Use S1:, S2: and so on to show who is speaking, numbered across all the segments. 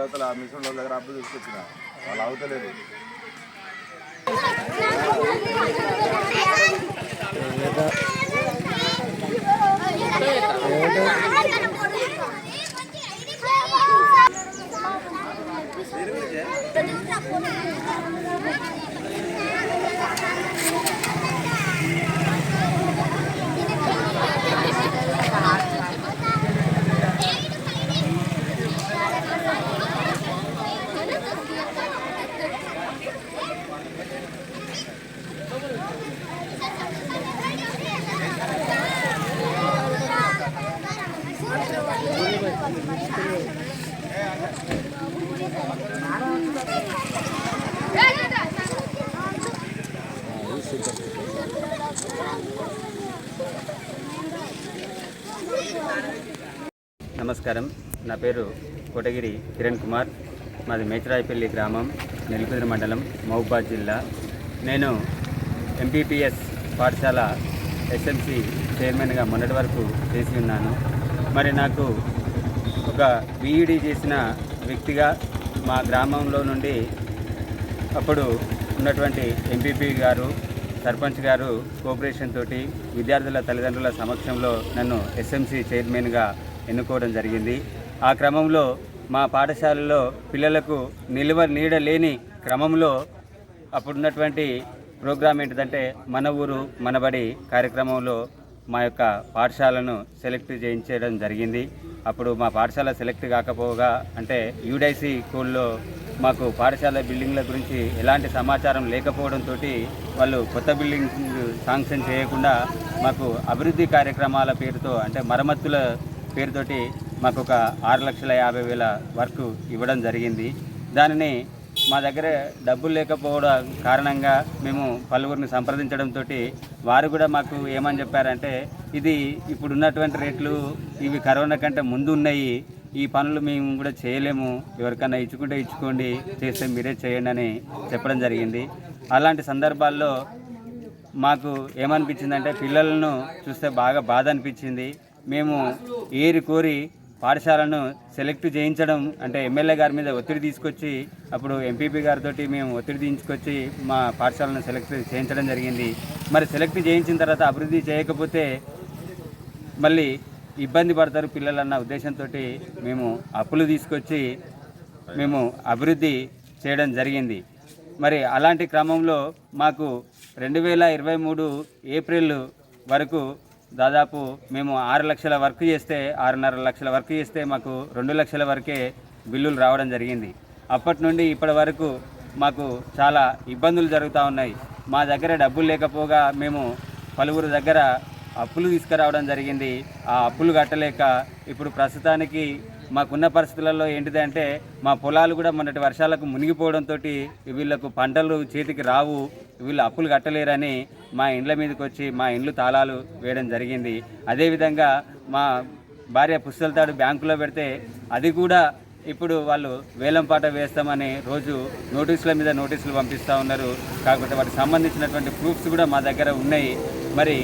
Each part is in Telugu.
S1: అవతల ఆ మిషన్ వాళ్ళ దగ్గర అప్పు తీసుకొచ్చిన. వాళ్ళు అవుతలేదు.
S2: నమస్కారం. నా పేరు కోటగిరి కిరణ్ కుమార్. మాది మేచరాయపల్లి గ్రామం నెల్లికుదురు మండలం మహబూబాద్ జిల్లా. నేను ఎంపీపీఎస్ పాఠశాల ఎస్ఎంసి చైర్మన్గా మొన్నటి వరకు చేసి ఉన్నాను. మరి నాకు ఒక బీఈడీ చేసిన వ్యక్తిగా మా గ్రామంలో నుండి అప్పుడు ఉన్నటువంటి ఎంపీపీ గారు సర్పంచ్ గారు కోఆపరేషన్ తోటి విద్యార్థుల తల్లిదండ్రుల సమక్షంలో నన్ను ఎస్ఎంసి చైర్మన్గా ఎన్నుకోవడం జరిగింది. ఆ క్రమంలో మా పాఠశాలలో పిల్లలకు నిలువ నీడ లేని క్రమంలో అప్పుడున్నటువంటి ప్రోగ్రాం ఏంటిదంటే మన ఊరు మనబడి కార్యక్రమంలో మా యొక్క పాఠశాలను సెలెక్ట్ చేయించడం జరిగింది. అప్పుడు మా పాఠశాల సెలెక్ట్ కాకపోగా అంటే యూడైసీ స్కూల్లో మాకు పాఠశాల బిల్డింగ్ల గురించి ఎలాంటి సమాచారం లేకపోవడంతో వాళ్ళు కొత్త బిల్డింగ్ శాంక్షన్ చేయకుండా మాకు అభివృద్ధి కార్యక్రమాల పేరుతో అంటే మరమ్మతుల పేరుతోటి మాకు ఒక ఆరు లక్షల యాభై వేల వర్క్ ఇవ్వడం జరిగింది. దానిని మా దగ్గర డబ్బులు లేకపోవడం కారణంగా మేము పలువురిని సంప్రదించడంతో వారు కూడా మాకు ఏమని చెప్పారంటే ఇది ఇప్పుడు ఉన్నటువంటి రేట్లు ఇవి కరోనా కంటే ముందు ఉన్నాయి ఈ పనులు మేము కూడా చేయలేము ఎవరికైనా ఇచ్చుకుంటే ఇచ్చుకోండి చేస్తే మీరే చేయండి అని చెప్పడం జరిగింది. అలాంటి సందర్భాల్లో మాకు ఏమనిపించిందంటే పిల్లలను చూస్తే బాగా బాధ అనిపించింది. మేము ఏరి కోరి పాఠశాలను సెలెక్ట్ చేయించడం అంటే ఎమ్మెల్యే గారి మీద ఒత్తిడి తీసుకొచ్చి అప్పుడు ఎంపీపీ గారితో మేము ఒత్తిడి తీసుకొచ్చి మా పాఠశాలను సెలెక్ట్ చేయించడం జరిగింది. మరి సెలెక్ట్ చేయించిన తర్వాత అభివృద్ధి చేయకపోతే మళ్ళీ ఇబ్బంది పడతారు పిల్లలన్న ఉద్దేశంతో మేము అప్పులు తీసుకొచ్చి మేము అభివృద్ధి చేయడం జరిగింది. మరి అలాంటి క్రమంలో మాకు రెండు వేల ఇరవై మూడు ఏప్రిల్ వరకు దాదాపు మేము ఆరు లక్షల వర్క్ చేస్తే ఆరున్నర లక్షల వర్క్ చేస్తే మాకు రెండు లక్షల వరకే బిల్లులు రావడం జరిగింది. అప్పటి నుండి ఇప్పటి వరకు మాకు చాలా ఇబ్బందులు జరుగుతూ ఉన్నాయి. మా దగ్గర డబ్బులు లేకపోగా మేము పలువురు దగ్గర అప్పులు తీసుకురావడం జరిగింది. ఆ అప్పులు కట్టలేక ఇప్పుడు ప్రస్తుతానికి మాకున్న పరిస్థితులలో ఏంటిదంటే మా పొలాలు కూడా మొన్నటి వర్షాలకు మునిగిపోవడంతో వీళ్ళకు పంటలు చేతికి రావు వీళ్ళు అప్పులు కట్టలేరని మా ఇండ్ల మీదకి వచ్చి మా ఇండ్లు తాళాలు వేయడం జరిగింది. అదేవిధంగా మా భార్య పుస్తలతాడు బ్యాంకులో పెడితే అది కూడా ఇప్పుడు వాళ్ళు వేలం పాట వేస్తామని రోజు నోటీసుల మీద నోటీసులు పంపిస్తూ ఉన్నారు. కాకపోతే వాటికి సంబంధించినటువంటి ప్రూఫ్స్ కూడా మా దగ్గర ఉన్నాయి. మరి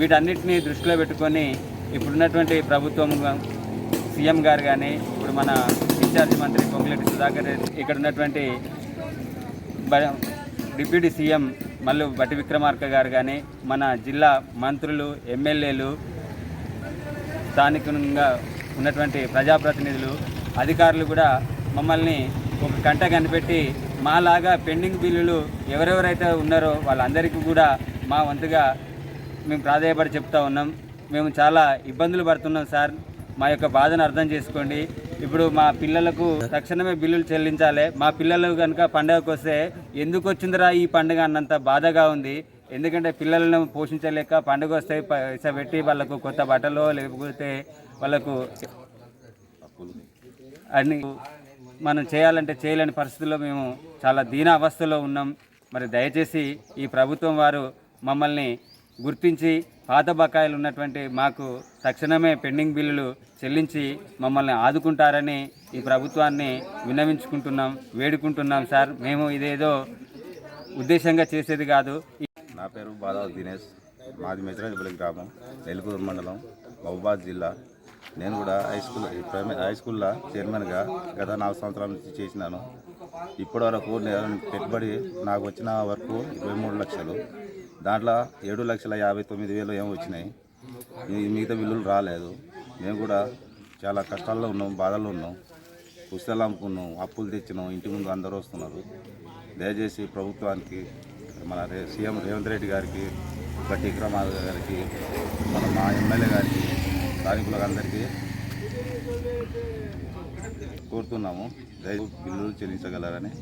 S2: వీటన్నిటిని దృష్టిలో పెట్టుకొని ఇప్పుడున్నటువంటి ప్రభుత్వం సీఎం గారు కానీ ఇప్పుడు మన ఇన్ఛార్జి మంత్రి పొంగులేటి సుధాకర్ ఇక్కడ ఉన్నటువంటి డిప్యూటీ సీఎం మల్లు బట్టి విక్రమార్క గారు కానీ మన జిల్లా మంత్రులు ఎమ్మెల్యేలు స్థానికంగా ఉన్నటువంటి ప్రజాప్రతినిధులు అధికారులు కూడా మమ్మల్ని ఒక కంట కనిపెట్టి మాలాగా పెండింగ్ బిల్లులు ఎవరెవరైతే ఉన్నారో వాళ్ళందరికీ కూడా మా వంతుగా మేము ప్రాధాయపడి చెప్తా ఉన్నాం. మేము చాలా ఇబ్బందులు పడుతున్నాం సార్. మా యొక్క బాధను అర్థం చేసుకోండి. ఇప్పుడు మా పిల్లలకు తక్షణమే బిల్లులు చెల్లించాలి. మా పిల్లలు కనుక పండగకు వస్తే ఎందుకు వచ్చిందిరా ఈ పండుగ అన్నంత బాధగా ఉంది. ఎందుకంటే పిల్లలను పోషించలేక పండుగ వస్తే పైసా పెట్టి వాళ్ళకు కొత్త బట్టలు లేకపోతే వాళ్ళకు అన్ని మనం చేయాలంటే చేయలేని పరిస్థితుల్లో మేము చాలా దీన అవస్థలో ఉన్నాం. మరి దయచేసి ఈ ప్రభుత్వం వారు మమ్మల్ని గుర్తించి పాత బకాయిలు ఉన్నటువంటి మాకు తక్షణమే పెండింగ్ బిల్లులు చెల్లించి మమ్మల్ని ఆదుకుంటారని ఈ ప్రభుత్వాన్ని విన్నవించుకుంటున్నాం వేడుకుంటున్నాం సార్. మేము ఇదేదో ఉద్దేశంగా చేసేది కాదు.
S1: నా పేరు బాదావ దినేష్. మాది మెచరాజపల్లి గ్రామం నెల్కూరు మండలం మహబూబాద్ జిల్లా.
S3: నేను కూడా హై స్కూల్ ప్రైమరీ హై స్కూల్లో చైర్మన్గా గత నాలుగు సంవత్సరాల నుంచి చేసినాను. ఇప్పటి వరకు నేను పెట్టుబడి నాకు వచ్చిన వరకు ఇరవై మూడు లక్షలు. దాంట్లో ఏడు లక్షల యాభై తొమ్మిది వేలు ఏమో వచ్చినాయి. మిగతా బిల్లులు రాలేదు. మేము కూడా చాలా కష్టాల్లో ఉన్నాం బాధల్లో ఉన్నాం. పుస్తకాలు అమ్ముకున్నాం అప్పులు తెచ్చినాం. ఇంటి ముందు అందరూ వస్తున్నారు. దయచేసి ప్రభుత్వానికి మన రే సీఎం రేవంత్ రెడ్డి గారికి గట్టి గారికి మన మా ఎమ్మెల్యే గారికి స్థానికులకు అందరికీ కోరుతున్నాము. దయ బిల్లులు చెల్లించగలరని